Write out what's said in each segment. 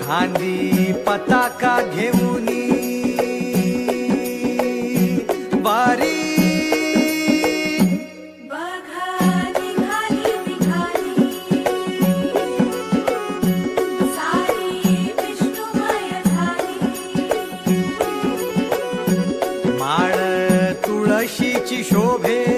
खांदी पताका घेऊनी वारी. बघा निघाली निघाली सारी विष्णुमय झाली. माळ तुळशीची शोभे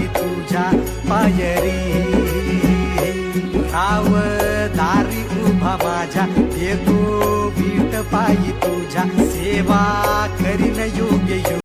नाही तुझ्या पायरी. राव दारी उभा माझ्या येतो बीट पायी तुझ्या सेवा करी